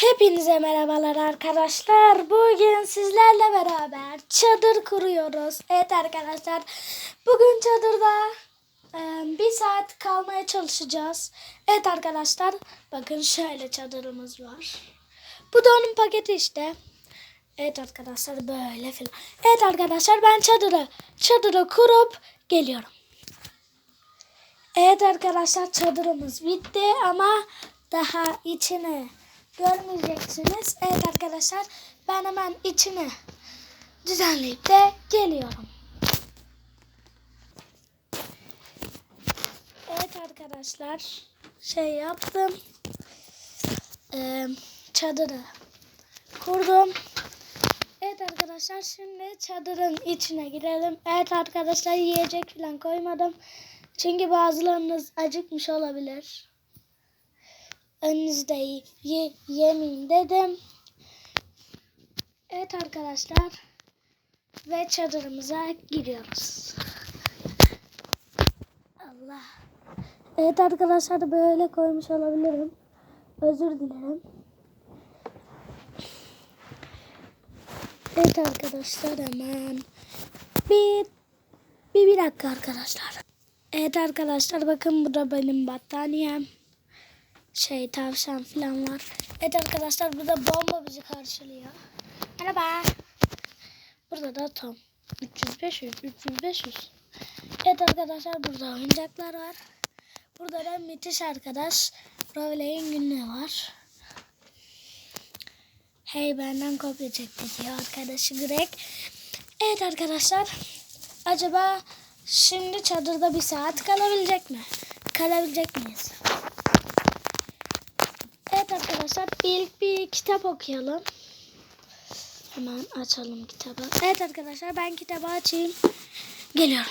Hepinize merhabalar arkadaşlar. Bugün sizlerle beraber çadır kuruyoruz. Evet arkadaşlar. Bugün çadırda e, bir saat kalmaya çalışacağız. Evet arkadaşlar. Bakın şöyle çadırımız var. Bu da onun paketi işte. Evet arkadaşlar böyle filan. Evet arkadaşlar ben çadırı çadırı kurup geliyorum. Evet arkadaşlar çadırımız bitti ama daha içini görmeyeceksiniz. Evet arkadaşlar ben hemen içini düzenleyip de geliyorum. Evet arkadaşlar şey yaptım. Ee, çadırı kurdum. Evet arkadaşlar şimdi çadırın içine girelim. Evet arkadaşlar yiyecek falan koymadım. Çünkü bazılarınız acıkmış olabilir. Önünüzde ye, yemeyin dedim. Evet arkadaşlar. Ve çadırımıza giriyoruz. Allah. Evet arkadaşlar böyle koymuş olabilirim. Özür dilerim. Evet arkadaşlar hemen bir bir, bir dakika arkadaşlar. Evet arkadaşlar bakın bu da benim battaniyem. Şey tavşan falan var. Evet arkadaşlar burada bomba bizi karşılıyor. Merhaba. Burada da Tom. 300 500 300 500. Evet arkadaşlar burada oyuncaklar var. Burada da müthiş arkadaş Rowley'in günlüğü var. Hey benden kopya çekti diyor arkadaşı Greg. Evet arkadaşlar. Acaba şimdi çadırda bir saat kalabilecek mi? Kalabilecek miyiz? Arkadaşlar ilk bir kitap okuyalım. Hemen açalım kitabı. Evet arkadaşlar ben kitabı açayım. Geliyorum.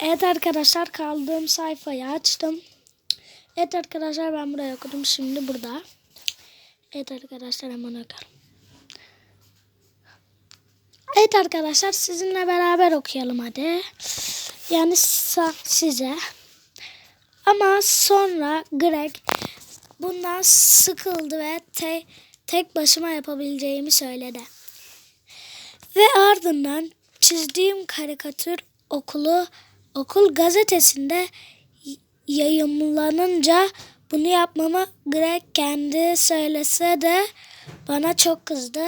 Evet arkadaşlar kaldığım sayfayı açtım. Evet arkadaşlar ben buraya okudum. Şimdi burada. Evet arkadaşlar hemen okuyalım. Evet arkadaşlar sizinle beraber okuyalım hadi. Yani size. Ama sonra Greg bundan sıkıldı ve te tek başıma yapabileceğimi söyledi. Ve ardından çizdiğim karikatür okulu okul gazetesinde yayımlanınca bunu yapmamı Greg kendi söylese de bana çok kızdı.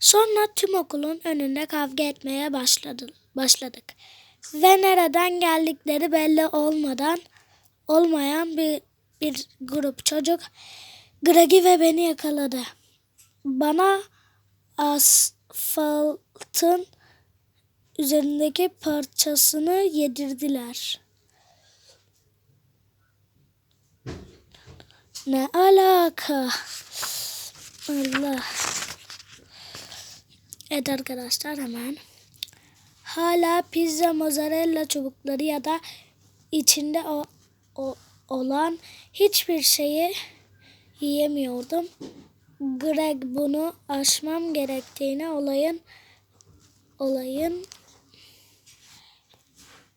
Sonra tüm okulun önünde kavga etmeye başladı, başladık. Ve nereden geldikleri belli olmadan olmayan bir, bir grup çocuk Greg'i ve beni yakaladı. Bana asfaltın üzerindeki parçasını yedirdiler. Ne alaka? Allah. Evet arkadaşlar hemen. Hala pizza mozzarella çubukları ya da içinde o, o olan hiçbir şeyi yiyemiyordum. Greg bunu aşmam gerektiğini olayın olayın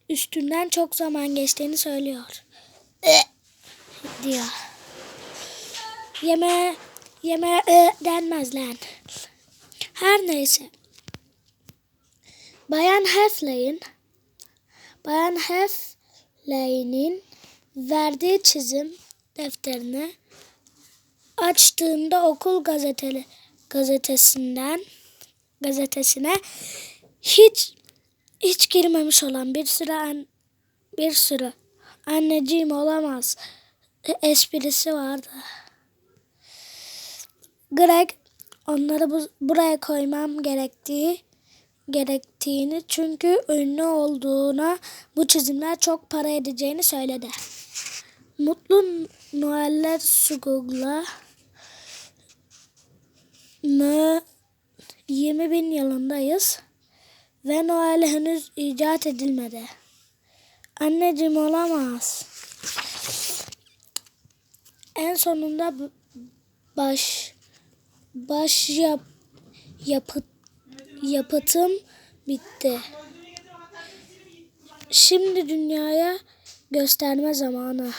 üstünden çok zaman geçtiğini söylüyor. diyor. Yeme yeme denmez lan. Her neyse. Bayan Hefley'in Bayan Hefley'nin verdiği çizim defterini açtığında okul gazeteli gazetesinden gazetesine hiç hiç girmemiş olan bir sürü an, bir sürü anneciğim olamaz esprisi vardı. Greg onları bu, buraya koymam gerektiği gerektiğini çünkü ünlü olduğuna bu çizimler çok para edeceğini söyledi. Mutlu Noeller Sugug'la 20 bin yılındayız ve Noel henüz icat edilmedi. Anneciğim olamaz. En sonunda baş baş yap, yapıt, yapıtım bitti. Şimdi dünyaya gösterme zamanı.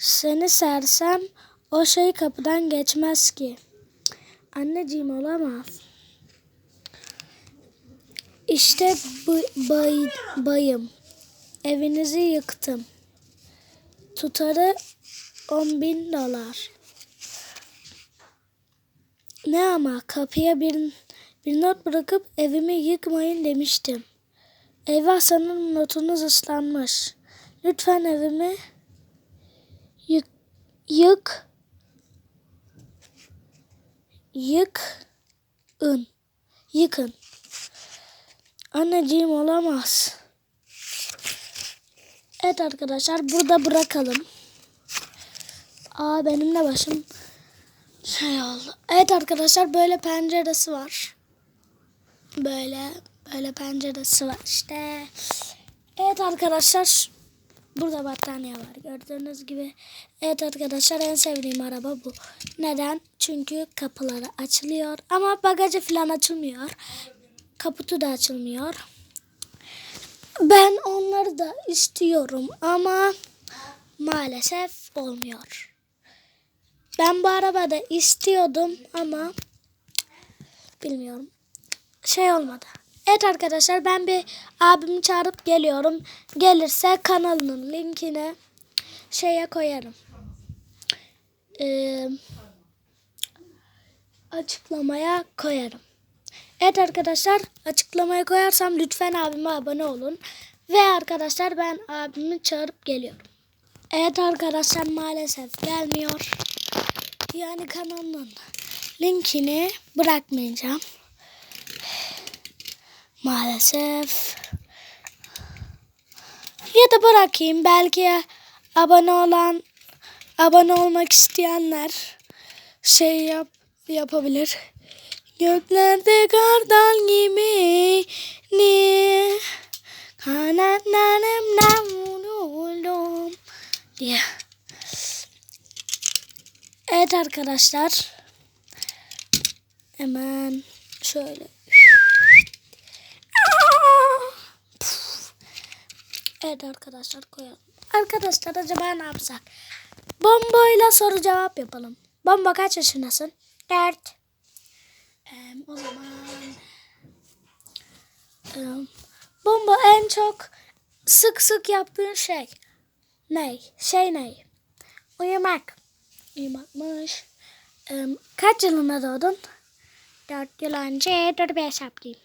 Seni sersem O şey kapıdan geçmez ki. Anneciğim olamaz. İşte bay, bayım. Evinizi yıktım. Tutarı 10 bin dolar. Ne ama kapıya bir, bir not bırakıp evimi yıkmayın demiştim. Eyvah sanırım notunuz ıslanmış. Lütfen evimi yık, yıkın, yıkın. Anneciğim olamaz. Evet arkadaşlar burada bırakalım. Aa benim de başım şey oldu. Evet arkadaşlar böyle penceresi var. Böyle böyle penceresi var işte. Evet arkadaşlar burada battaniye var gördüğünüz gibi. Evet arkadaşlar en sevdiğim araba bu. Neden? Çünkü kapıları açılıyor ama bagajı falan açılmıyor. Kaputu da açılmıyor. Ben onları da istiyorum ama maalesef olmuyor. Ben bu arabada istiyordum ama bilmiyorum. Şey olmadı. Evet arkadaşlar ben bir abimi çağırıp geliyorum. Gelirse kanalının linkini şeye koyarım. Ee, açıklamaya koyarım. Evet arkadaşlar açıklamaya koyarsam lütfen abime abone olun. Ve arkadaşlar ben abimi çağırıp geliyorum. Evet arkadaşlar maalesef gelmiyor. Yani kanalın linkini bırakmayacağım. Maalesef. Ya da bırakayım. Belki abone olan, abone olmak isteyenler şey yap yapabilir. Göklerde kardan gibi ni kanatlarımdan vuruldum diye. Evet arkadaşlar. Hemen şöyle. Evet arkadaşlar koyalım. Arkadaşlar acaba ne yapsak? Bomboyla soru cevap yapalım. Bomba kaç yaşındasın? Dört. Ee, o zaman ee, bomba en çok sık sık yaptığın şey ne? Şey ne? Uyumak. Uyumakmış. Ee, kaç yılında doğdun? Dört yıl önce dur bir hesaplayayım.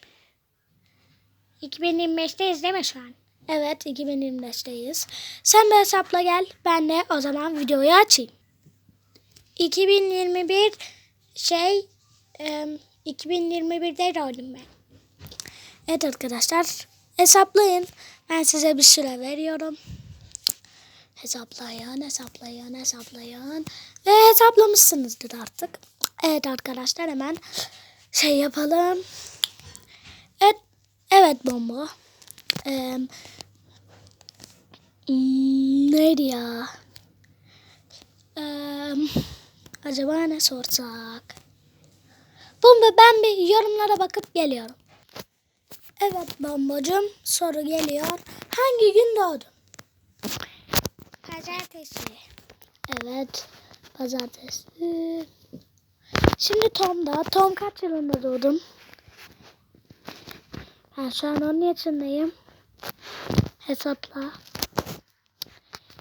2025'teyiz değil mi şu an? Evet 2025'teyiz. Sen bir hesapla gel. Ben de o zaman videoyu açayım. 2021 şey e, 2021'de doğdum ben. Evet arkadaşlar hesaplayın. Ben size bir süre veriyorum. Hesaplayın, hesaplayın, hesaplayın. Ve hesaplamışsınızdır artık. Evet arkadaşlar hemen şey yapalım. Evet, evet bomba. Ee, neydi ya? Ee, acaba ne sorsak? Bomba ben bir yorumlara bakıp geliyorum. Evet bombacım soru geliyor. Hangi gün doğdun? Pazartesi. Evet pazartesi. Şimdi Tom'da. Tom kaç yılında doğdun? Ben şu an onun yaşındayım. Hesapla.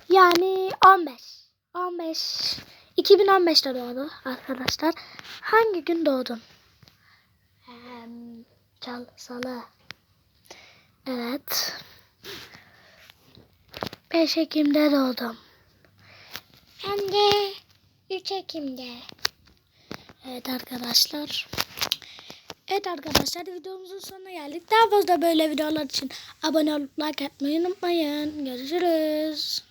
Yani 15. 15. 2015'te doğdu arkadaşlar. Hangi gün doğdun? Em, Çal, salı. Evet. 5 Ekim'de doğdum. Ben de 3 Ekim'de. Evet arkadaşlar. Evet arkadaşlar videomuzun sonuna geldik. Daha fazla böyle videolar için abone olup like atmayı unutmayın. Görüşürüz.